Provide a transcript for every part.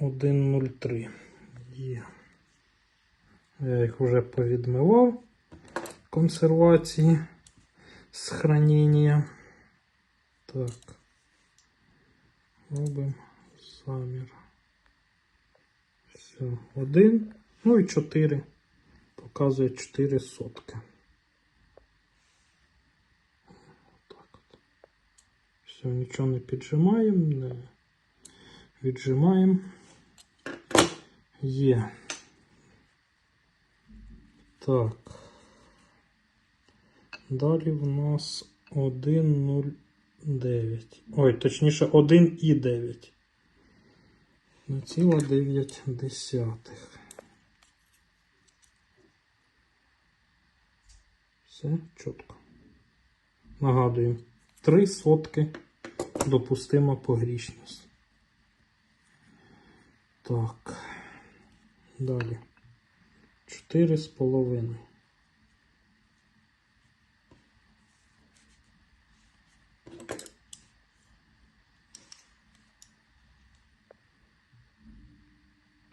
1,03. Є. Я їх вже повідмивав. Консервації з хранення. Так. Робимо замір. Все, один. Ну і 4. Показує 4 сотки. Так от. Все, нічого не піджимаємо, не віджимаємо. Є. Так. Далі в нас 1,09. Ой, точніше 1,9. На ціла 9 десятих. Все чітко. Нагадуємо, 3 сотки допустима погрішність. Так. Далі. 4 з половиною.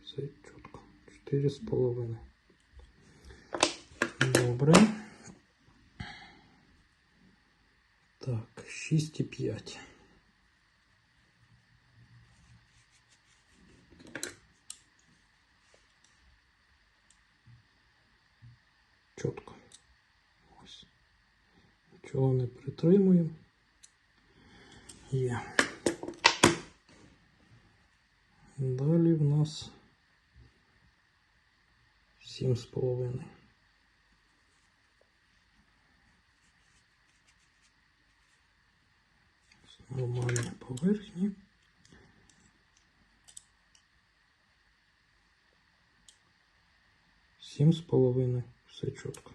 Все чітко. 4 з половиною. Добре. Так, 6,5. Чітко. Ось. Нічого не притримуємо. Є. Далі в нас сім з половиною. Нормальні поверхні. Сім з половиною. Все чітко.